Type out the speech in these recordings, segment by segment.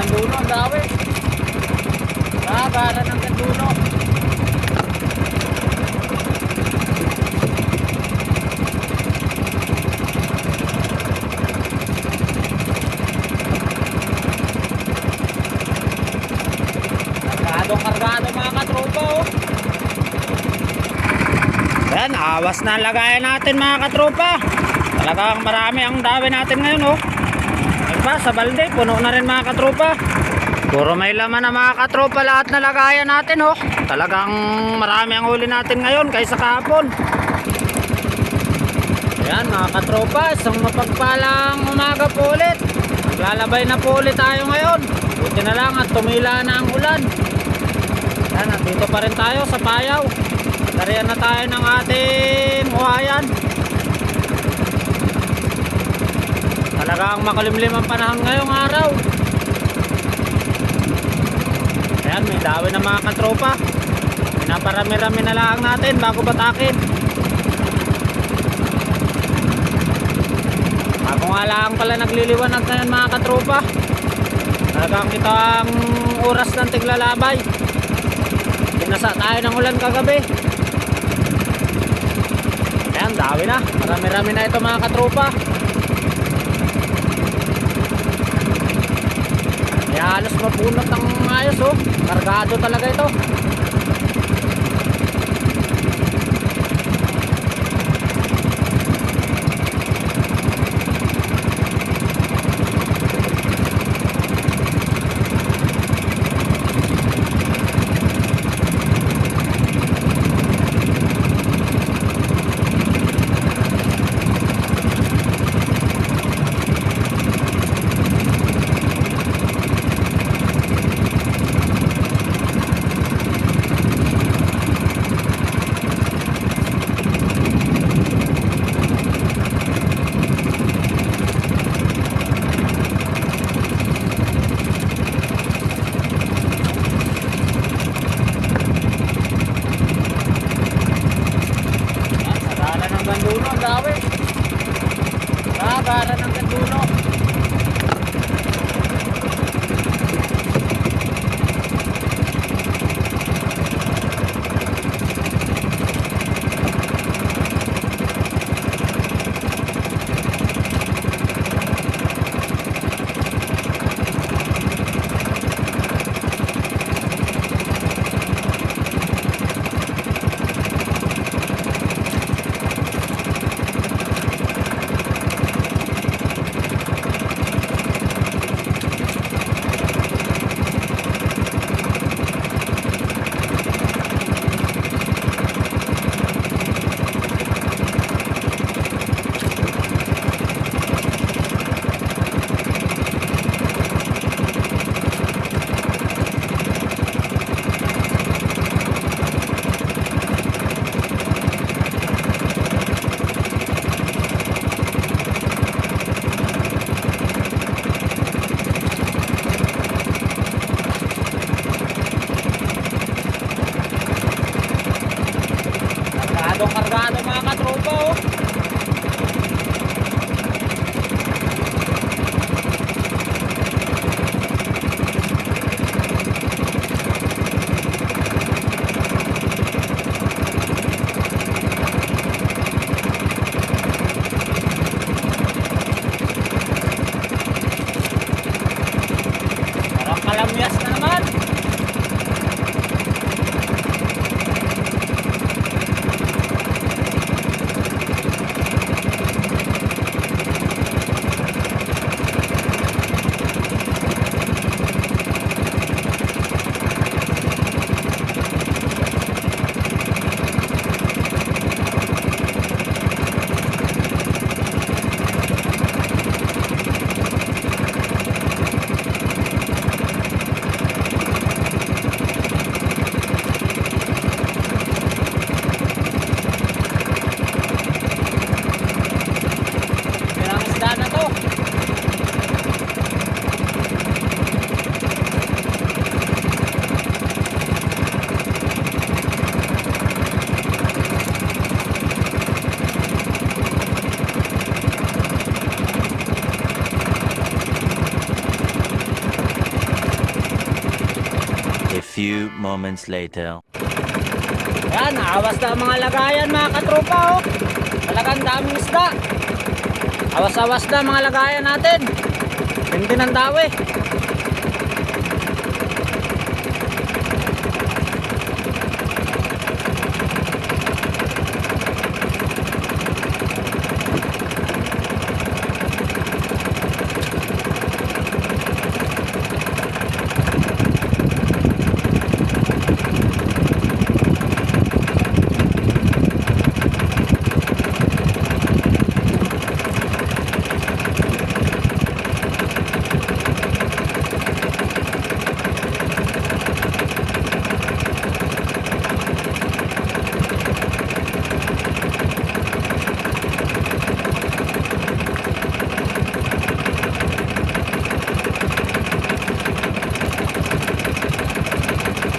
gandulo, ang dawi. Nagara ng gandulo. Kargado, kargado mga katropa oh. Yan, awas na lagayan natin mga katropa. Talagang marami ang dawi natin ngayon oh. Diba, sa balde, puno na rin mga katropa. Puro may laman na mga katropa lahat na lagayan natin oh. Talagang marami ang huli natin ngayon kaysa kahapon. Ayan mga katropa, isang mapagpalang umaga po ulit. Maglalabay na po ulit tayo ngayon. Buti na lang at tumila na ang ulan. Ayan, nandito pa rin tayo sa payaw. Tarihan na tayo ng ating Talagang makulimlim ang panahon ngayong araw. Ayan, may dawi ng mga katropa. Pinaparami-rami na lang natin bago batakin. Ako nga lang pala nagliliwanag ngayon mga katropa. Talagang ito ang oras ng tiglalabay. Pinasa tayo ng ulan kagabi. Ayan, dawi na. Marami-rami na ito mga katropa. Halos mapunot ng ayos oh. Kargado talaga ito. Moments later. Yan, awas na mga lagayan mga katropa oh. Talagang daming isda. Awas-awas na mga lagayan natin. Hindi ng dawi.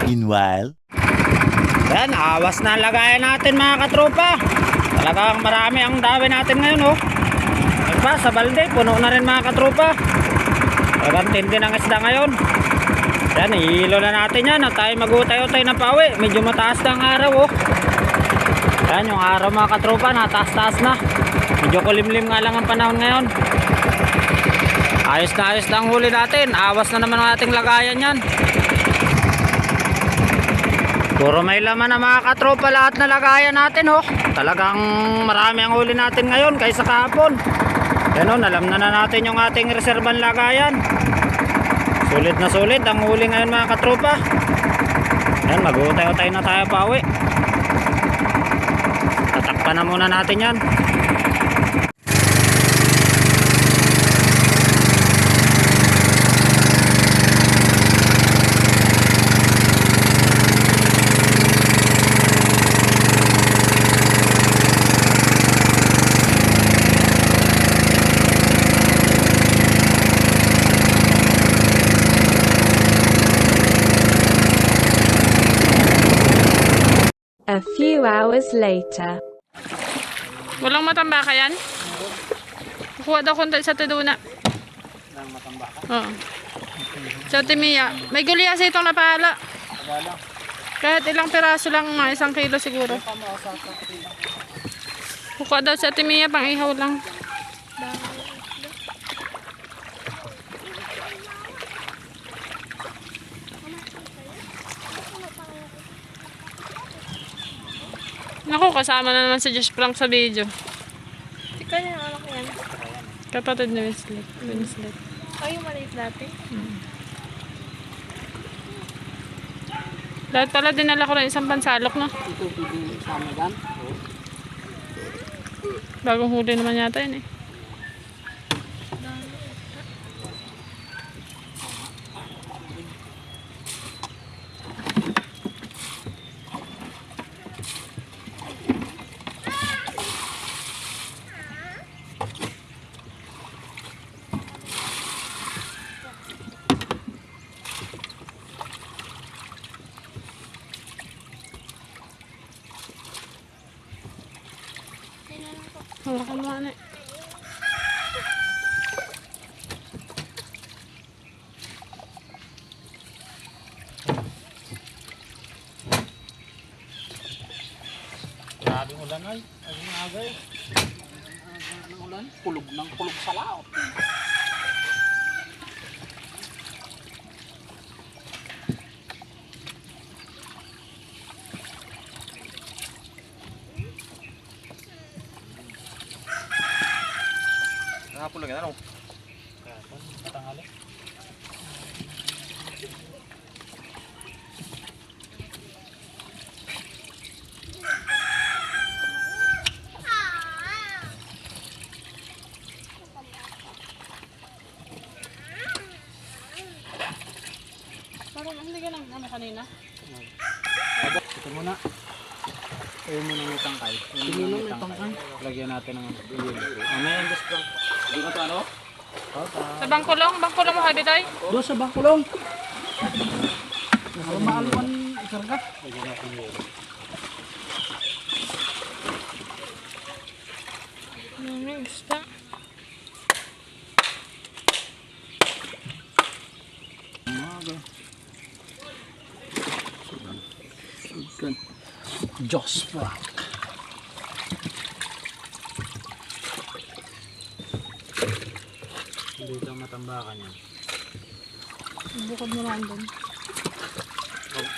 Meanwhile, Yan, awas na lagayan natin mga katropa. Talagang marami ang dawi natin ngayon oh. Diba, sa balde, puno na rin mga katropa. Talagang tindi ng isda ngayon. Yan, ihilo na natin yan at tayo magutay-utay na pauwi. Medyo mataas na ang araw oh. Yan, yung araw mga katropa, nataas-taas na. Medyo kulimlim nga lang ang panahon ngayon. Ayos na ayos na ang huli natin. Awas na naman ang ating lagayan yan. Puro may laman na mga katropa lahat na lagayan natin oh. Talagang marami ang huli natin ngayon kaysa kahapon. Yan oh, nalam na, na natin yung ating reservan lagayan. Sulit na sulit ang huli ngayon mga katropa. Yan, mag-utay-utay na tayo pa uwi. Tatakpan na muna natin yan. Few hours later. Walang matambaka yan? Kukuha daw konti sa tuduna. Oo. Sa Timia. May gulyas itong napala. Kahit ilang piraso lang, mga isang kilo siguro. Kukuha daw sa Timia, pang ihaw lang. Naku, kasama na naman si Josh Frank sa video. Ikaw yung anak yan. Kapatid ni Winslet. Winslet. Ay, yung maliit dati. Lahat pala dinala ko rin isang pansalok na. Bagong huli naman yata yun eh. Hawakan mo ano eh. Grabe ulan ay. Ay, agay. ulan, kulog ng kulog sa laot. Hapon lang yan, ano? Kahapon, matangali. Parang hindi ka lang ano kanina. Ito muna. Ito muna may tangkay. Ito muna may tangkay. Lagyan natin ng bilin. Mamaya ang gusto. Hindi na ano? Sa bangkulong, bangkulong mo habi tayo. Doon sa bangkulong. Maaluan isarga. Lagyan natin yun. Ano yung isda? Umaga. Diyos Frank. Hindi ito matambakan yan. Bukod mo lang doon.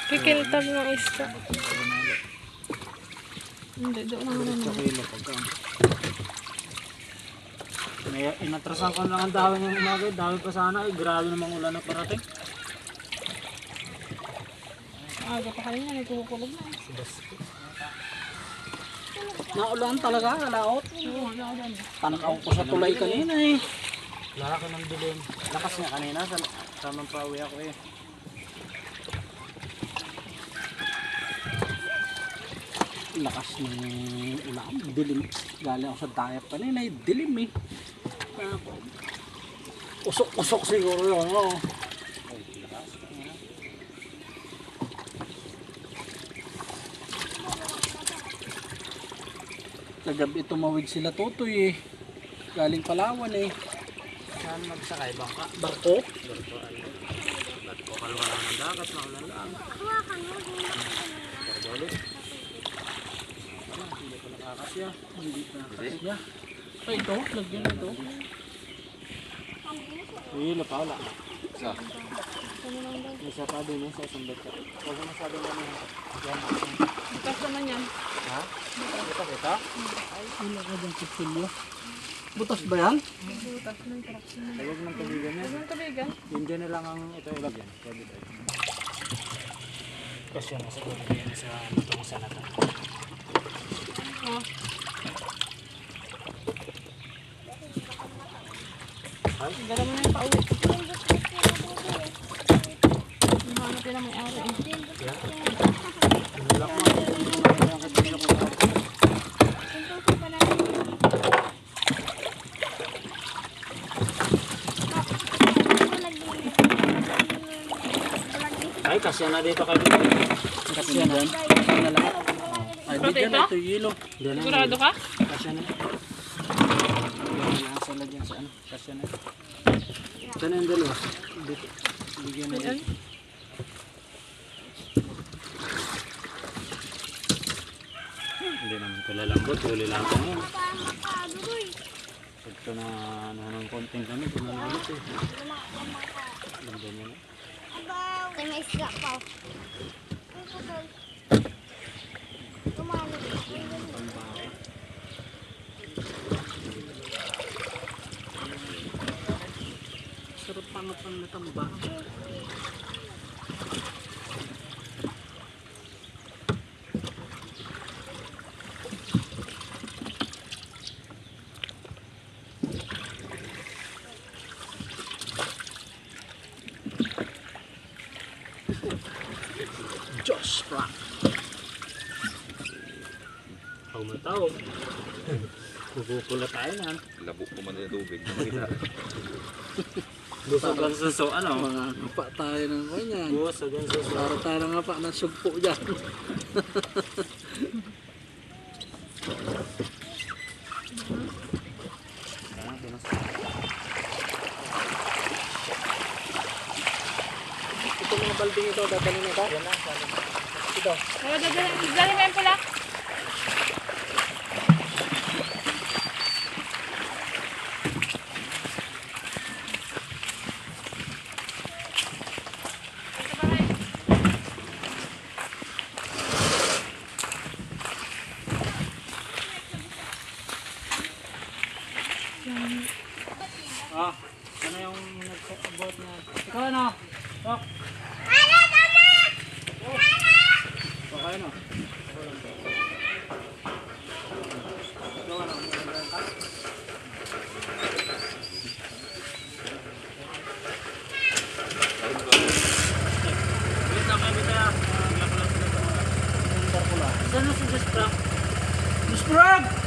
Kikiltab ng isda. Hindi, doon lang naman. Sa kilo pagka. May inatrasan ko lang ang dahon ng umaga. Dahon pa sana. Eh, grabe namang ulan na parating. Aga pa kanina, nagkukulog na. Naulan talaga, kalaot. Panakaw ko sa tulay kanina eh. Wala ko ng dilim. Lakas nga kanina, sa, tamang pauwi ako eh. Lakas ng ulan, dilim. Galing ako sa dayap kanina eh, dilim eh. Usok-usok siguro yun. Oh. Kagabi tumawid sila tutoy eh. Galing Palawan eh. Saan magsakay? Bangka? Barko? Barko. Barko. Kalwa lang ng dagat. Maulan lang. Barbalo. Wala, Hindi pa nakakasya. Hindi pa nakakasya. Ay, ito. Lagyan ito. Hilo pa. Wala. Isa. Isa pa din. Sa isang bata. Huwag mo masyadong ganun. Yan. Bukas naman yan. Ha? Butas ito? Ay, wala ka dyan kutsilyo. Butas ba yan? Bukas ng truck. Huwag ng tubigan yan. Ang tubigan. Yun dyan na lang ang ito ilagyan. Pwede tayo. Kasi yan, nasa dulo yan sa itong sa nata. Oh. Ay, Dala mo na yung pauwi. Ang may-ari eh. Ang na. Ay, kasi na dito kayo. Kasi na. Kasi na lang. Ay, di dyan. Ito? Ito yelo. Na. Sigurado ka? Kasi na. Yan sa lagyan sa ano. Kasi na. Ito na yung dalawa. Dito. Bigyan na ito lalambot. Huli lang ito ngayon. Ito na ano ng konting kami. Pinanulot eh. Lagyan niya na. Kaya may isda pa. Kumano. Sarap pangat ang natamba. Diyos Frank. Tawag. Pupupula tayo na. Labo ko man yung tubig. Makita. Busog ang suso, ano? Mga pa tayo ng ganyan. Busog ang suso. Para tayo nga pa ng sugpo dyan. Ito mga balding ito, dadalhin ito. Yan lang, Ito. Dadalhin mo yung pula. Mr. Frog!